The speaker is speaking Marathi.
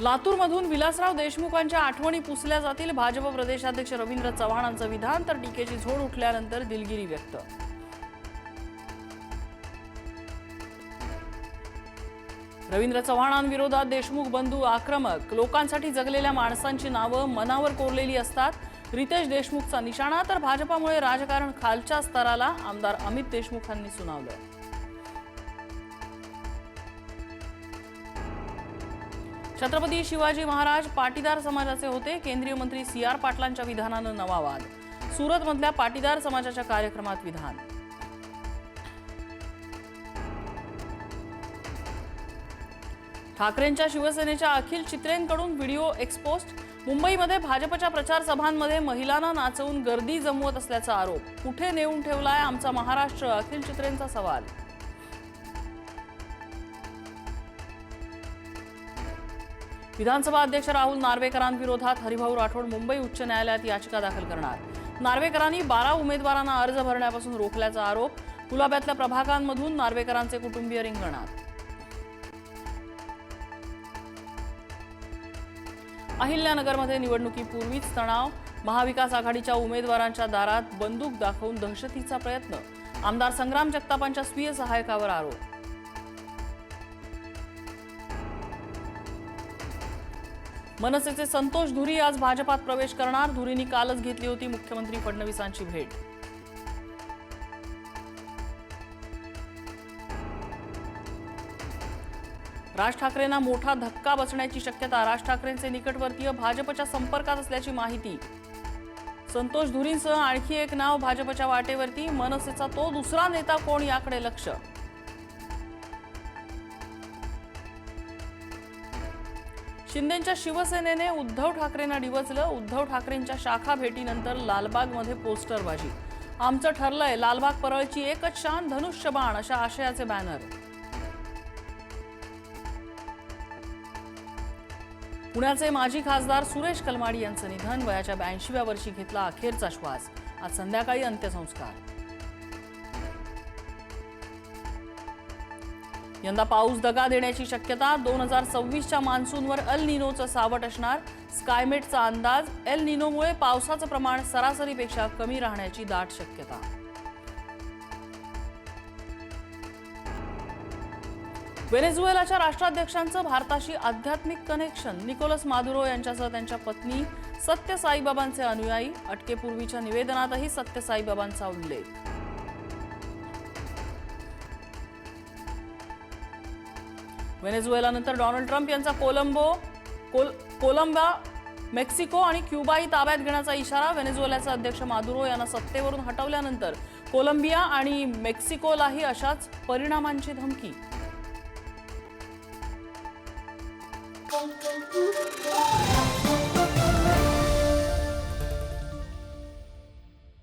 लातूरमधून विलासराव देशमुखांच्या आठवणी पुसल्या जातील. भाजप प्रदेशाध्यक्ष रवींद्र चव्हाणांचं विधान तर टीकेची झोड उठल्यानंतर दिलगिरी व्यक्त. रवींद्र चव्हाणांविरोधात देशमुख बंधू आक्रमक. लोकांसाठी जगलेल्या माणसांची नावं मनावर कोरलेली असतात. रितेश देशमुखचा निशाणा तर भाजपामुळे राजकारण खालच्या स्तराला आमदार अमित देशमुखांनी सुनावलं. छत्रपती शिवाजी महाराज पाटीदार समाजाचे होते. केंद्रीय मंत्री सी आर पाटलांच्या विधानानं नवा वाद. सुरतमधल्या पाटीदार समाजाच्या कार्यक्रमात विधान. ठाकरेंच्या शिवसेनेच्या अखिल चित्रेंकडून व्हिडिओ एक्सपोस्ट. मुंबईमध्ये भाजपच्या प्रचार सभांमध्ये महिलांना नाचवून गर्दी जमवत असल्याचा आरोप. कुठे नेऊन ठेवलाय आमचा महाराष्ट्र? अखिल चित्रेंचा सवाल. विधानसभा अध्यक्ष राहुल नार्वेकरांविरोधात हरिभाऊ राठोड मुंबई उच्च न्यायालयात याचिका दाखल करणार. नार्वेकरांनी बारा उमेदवारांना अर्ज भरण्यापासून रोखल्याचा आरोप गुलाब्यातल्या प्रभागांमधून नार्वेकरांचे कुटुंबीय रिंगणात. अहिल्यानगरमध्ये निवडणुकीपूर्वीच तणाव महाविकास आघाडीच्या उमेदवारांच्या दारात बंदूक दाखवून दहशतीचा प्रयत्न आमदार संग्राम जगतापांच्या स्वीय सहायकावर आरोप. मनसेचे संतोष धुरी आज भाजपात प्रवेश करणार. धुरींनी कालच घेतली होती मुख्यमंत्री फडणवीसांची भेट. राज ठाकरेंना मोठा धक्का बसण्याची शक्यता. राज ठाकरेंचे निकटवर्तीय भाजपच्या संपर्कात असल्याची माहिती. संतोष धुरींसह आणखी एक नाव भाजपच्या वाटेवरती. मनसेचा तो दुसरा नेता कोण याकडे लक्ष? शिंदेच्या शिवसेनेने उद्धव ठाकरेंना डिवचलं. उद्धव ठाकरेंच्या शाखा भेटीनंतर लालबागमध्ये पोस्टरबाजी. आमचं ठरलंय लालबाग परळची एकच शान धनुष्यबाण अशा आशयाचे बॅनर. पुण्याचे माजी खासदार सुरेश कलमाडी यांचं निधन वयाच्या ब्याऐंशीव्या वर्षी घेतला अखेरचा श्वास. आज संध्याकाळी अंत्यसंस्कार. यंदा पाऊस दगा देण्याची शक्यता दोन हजार सव्वीसच्या मान्सूनवर अल निनोचं सावट असणार. स्कायमेटचा अंदाज एल निनोमुळे पावसाचं प्रमाण सरासरीपेक्षा कमी राहण्याची दाट शक्यता. व्हेनेझुएलाच्या राष्ट्राध्यक्षांचं भारताशी आध्यात्मिक कनेक्शन निकोलस मादुरो यांच्यासह त्यांच्या पत्नी सत्य साईबाबांचे अनुयायी. अटकेपूर्वीच्या निवेदनातही सत्य साईबाबांचा उल्लेख. व्हेनेझुएलानंतर डोनाल्ड ट्रम्प यांचा कोलंबो कोल कोलंबा मेक्सिको आणि क्युबाही ताब्यात घेण्याचा इशारा व्हेनेझुएलाचे अध्यक्ष मादुरो यांना सत्तेवरून हटवल्यानंतर कोलंबिया आणि मेक्सिकोलाही अशाच परिणामांची धमकी Thank you.